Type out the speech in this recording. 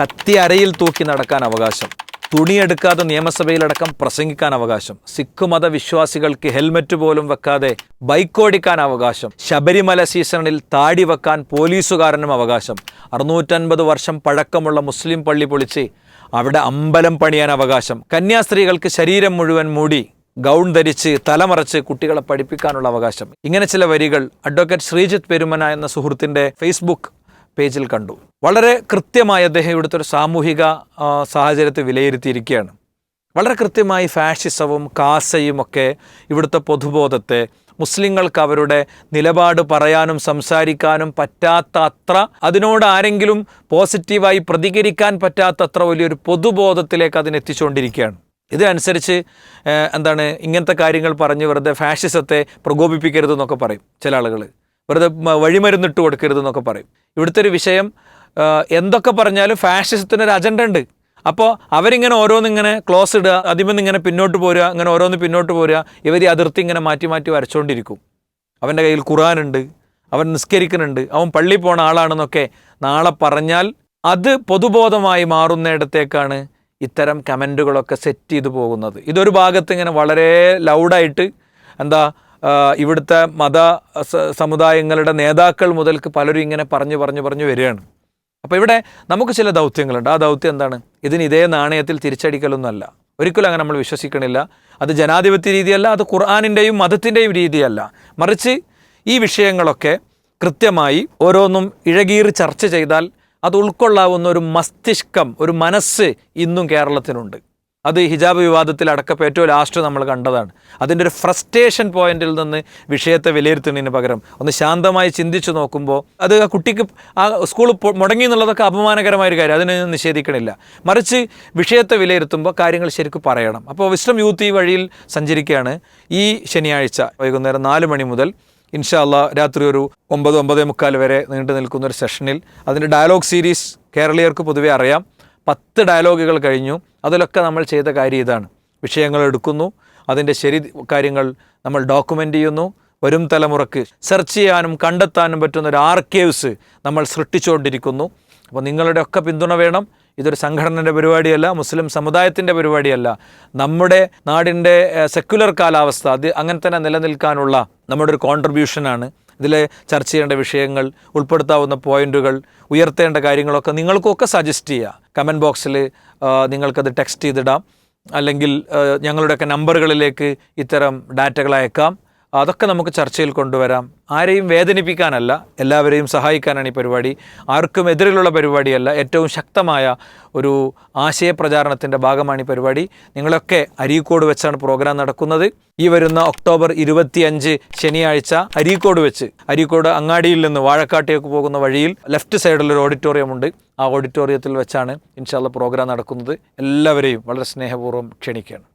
കത്തി അരയിൽ തൂക്കി നടക്കാൻ അവകാശം. തുണിയെടുക്കാതെ നിയമസഭയിലടക്കം പ്രസംഗിക്കാൻ അവകാശം. സിഖ് മതവിശ്വാസികൾക്ക് ഹെൽമറ്റ് പോലും വെക്കാതെ ബൈക്ക് ഓടിക്കാൻ അവകാശം. ശബരിമല സീസണിൽ താടി വെക്കാൻ പോലീസുകാരനും അവകാശം. അറുന്നൂറ്റൻപത് വർഷം പഴക്കമുള്ള മുസ്ലിം പള്ളി പൊളിച്ച് അവിടെ അമ്പലം പണിയാൻ അവകാശം. കന്യാസ്ത്രീകൾക്ക് ശരീരം മുഴുവൻ മൂടി ഗൗൺ ധരിച്ച് തലമറച്ച് കുട്ടികളെ പഠിപ്പിക്കാനുള്ള അവകാശം. ഇങ്ങനെ ചില വരികൾ. അഡ്വക്കേറ്റ് ശ്രീജിത്ത് പെരുമന എന്ന സുഹൃത്തിന്റെ ഫേസ്ബുക്ക് പേജിൽ കണ്ടു. വളരെ കൃത്യമായി അദ്ദേഹം ഇവിടുത്തെ ഒരു സാമൂഹിക സാഹചര്യത്തെ വിലയിരുത്തിയിരിക്കുകയാണ്. വളരെ കൃത്യമായി ഫാഷിസവും കാസയും ഒക്കെ ഇവിടുത്തെ പൊതുബോധത്തെ മുസ്ലിങ്ങൾക്ക് അവരുടെ നിലപാട് പറയാനും സംസാരിക്കാനും പറ്റാത്ത അത്ര അതിനോട് ആരെങ്കിലും പോസിറ്റീവായി പ്രതികരിക്കാൻ പറ്റാത്തത്ര വലിയൊരു പൊതുബോധത്തിലേക്ക് അതിനെത്തിച്ചുകൊണ്ടിരിക്കുകയാണ് ഇതിനനുസരിച്ച് എന്താണ് ഇങ്ങനത്തെ കാര്യങ്ങൾ പറഞ്ഞ് വെറുതെ ഫാഷിസത്തെ പ്രകോപിപ്പിക്കരുതെന്നൊക്കെ പറയും ചില ആളുകൾ വെറുതെ വഴിമരുന്നിട്ട് കൊടുക്കരുത് എന്നൊക്കെ പറയും. ഇവിടുത്തെ ഒരു വിഷയം എന്തൊക്കെ പറഞ്ഞാലും ഫാഷിസത്തിന് ഒരു അജണ്ട ഉണ്ട്. അപ്പോൾ അവരിങ്ങനെ ഓരോന്നിങ്ങനെ ക്ലോസ് ഇടുക അതിൽ ഇങ്ങനെ പിന്നോട്ട് പോരുക ഇങ്ങനെ ഓരോന്ന് പിന്നോട്ട് പോരുക ഇവർ ഈ അതിർത്തി ഇങ്ങനെ മാറ്റി മാറ്റി വരച്ചുകൊണ്ടിരിക്കും അവന്റെ കയ്യിൽ ഖുറാനുണ്ട് അവൻ നിസ്കരിക്കുന്നുണ്ട് അവൻ പള്ളി പോണ ആളാണെന്നൊക്കെ നാളെ പറഞ്ഞാൽ അത് പൊതുബോധമായി മാറുന്നിടത്തേക്കാണ് ഇത്തരം കമന്റുകളൊക്കെ സെറ്റ് ചെയ്തു പോകുന്നത്. ഇതൊരു ഭാഗത്ത് ഇങ്ങനെ വളരെ ലൗഡായിട്ട് എന്താ ഇവിടുത്തെ മത സമുദായങ്ങളുടെ നേതാക്കൾ മുതൽക്ക് പലരും ഇങ്ങനെ പറഞ്ഞു പറഞ്ഞു പറഞ്ഞു വരികയാണ്. അപ്പോൾ ഇവിടെ നമുക്ക് ചില ദൗത്യങ്ങളുണ്ട്. ആ ദൗത്യം എന്താണ്? ഇതിന് ഇതേ നാണയത്തിൽ തിരിച്ചടിക്കലൊന്നുമല്ല. ഒരിക്കലും അങ്ങനെ നമ്മൾ വിശ്വസിക്കണില്ല. അത് ജനാധിപത്യ രീതിയല്ല അത് ഖുർആാനിന്റെയും മതത്തിന്റെയും രീതിയല്ല. മറിച്ച് ഈ വിഷയങ്ങളൊക്കെ കൃത്യമായി ഓരോന്നും ഇഴകീറി ചർച്ച ചെയ്താൽ അത് ഉൾക്കൊള്ളാവുന്ന ഒരു മസ്തിഷ്കം ഒരു മനസ്സ് ഇന്നും കേരളത്തിനുണ്ട്. അത് ഹിജാബ് വിവാദത്തിൽ അടക്കം ഏറ്റവും ലാസ്റ്റ് നമ്മൾ കണ്ടതാണ്. അതിന്റെ ഒരു ഫ്രസ്ട്രേഷൻ പോയിന്റിൽ നിന്ന് വിഷയത്തെ വിലയിരുത്തുന്നതിന് പകരം ഒന്ന് ശാന്തമായി ചിന്തിച്ചു നോക്കുമ്പോൾ അത് ആ കുട്ടിക്ക് ആ സ്കൂൾ മുടങ്ങി എന്നുള്ളതൊക്കെ അപമാനകരമായ ഒരു കാര്യം. അതിനെ നിഷേധിക്കണില്ല. മറിച്ച് വിഷയത്തെ വിലയിരുത്തുമ്പോൾ കാര്യങ്ങൾ ശരിക്കും പറയണം. അപ്പോൾ വിശ്രം യൂത്ത് ഈ വഴിയിൽ സഞ്ചരിക്കുകയാണ്. ഈ ശനിയാഴ്ച വൈകുന്നേരം നാല് മണി മുതൽ ഇൻഷാല്ല രാത്രി ഒരു ഒമ്പത് ഒമ്പതേ മുക്കാൽ വരെ നീണ്ടു നിൽക്കുന്ന ഒരു സെഷനിൽ അതിന്റെ ഡയലോഗ് സീരീസ് കേരളീയർക്ക് പൊതുവെ അറിയാം. പത്ത് ഡയലോഗുകൾ കഴിഞ്ഞു. അതിലൊക്കെ നമ്മൾ ചെയ്ത കാര്യം ഇതാണ്. വിഷയങ്ങൾ എടുക്കുന്നു. അതിന്റെ ശരി കാര്യങ്ങൾ നമ്മൾ ഡോക്യുമെന്റ് ചെയ്യുന്നു. വരും തലമുറയ്ക്ക് സെർച്ച് ചെയ്യാനും കണ്ടെത്താനും പറ്റുന്ന ഒരു ആർക്കേവ്സ് നമ്മൾ സൃഷ്ടിച്ചുകൊണ്ടിരിക്കുന്നു. അപ്പോൾ നിങ്ങളുടെ ഒക്കെ പിന്തുണ വേണം. ഇതൊരു സംഘടനയുടെ പരിപാടിയല്ല മുസ്ലിം സമുദായത്തിന്റെ പരിപാടിയല്ല. നമ്മുടെ നാടിന്റെ സെക്യുലർ കാലാവസ്ഥ അത് അങ്ങനെ തന്നെ നിലനിൽക്കാനുള്ള നമ്മുടെ ഒരു കോൺട്രിബ്യൂഷനാണ് ഇതിൽ ചർച്ച ചെയ്യേണ്ട വിഷയങ്ങൾ ഉൾപ്പെടുത്താവുന്ന പോയിന്റുകൾ ഉയർത്തേണ്ട കാര്യങ്ങളൊക്കെ നിങ്ങൾക്കൊക്കെ സജസ്റ്റ് ചെയ്യുക കമന്റ് ബോക്സിൽ നിങ്ങൾക്കത് ടെക്സ്റ്റ് ചെയ്തിടാം. അല്ലെങ്കിൽ ഞങ്ങളുടെയൊക്കെ നമ്പറുകളിലേക്ക് ഇത്തരം ഡാറ്റകൾ അയക്കാം അതൊക്കെ നമുക്ക് ചർച്ചയിൽ കൊണ്ടുവരാം. ആരെയും വേദനിപ്പിക്കാനല്ല എല്ലാവരെയും സഹായിക്കാനാണ് ഈ പരിപാടി. ആർക്കും എതിരിലുള്ള പരിപാടിയല്ല ഏറ്റവും ശക്തമായ ഒരു ആശയപ്രചാരണത്തിന്റെ ഭാഗമാണ് ഈ പരിപാടി. നിങ്ങളൊക്കെ അരീക്കോട് വെച്ചാണ് പ്രോഗ്രാം നടക്കുന്നത്. ഈ വരുന്ന ഒക്ടോബർ ഇരുപത്തിയഞ്ച് ശനിയാഴ്ച അരീക്കോട് വെച്ച് അരീക്കോട് അങ്ങാടിയിൽ നിന്ന് വാഴക്കാട്ടേക്ക് പോകുന്ന വഴിയിൽ ലെഫ്റ്റ് സൈഡിൽ ഒരു ഓഡിറ്റോറിയം ഉണ്ട്. ആ ഓഡിറ്റോറിയത്തിൽ വെച്ചാണ് ഇൻഷാല്ല പ്രോഗ്രാം നടക്കുന്നത്. എല്ലാവരെയും വളരെ സ്നേഹപൂർവം ക്ഷണിക്കുകയാണ്.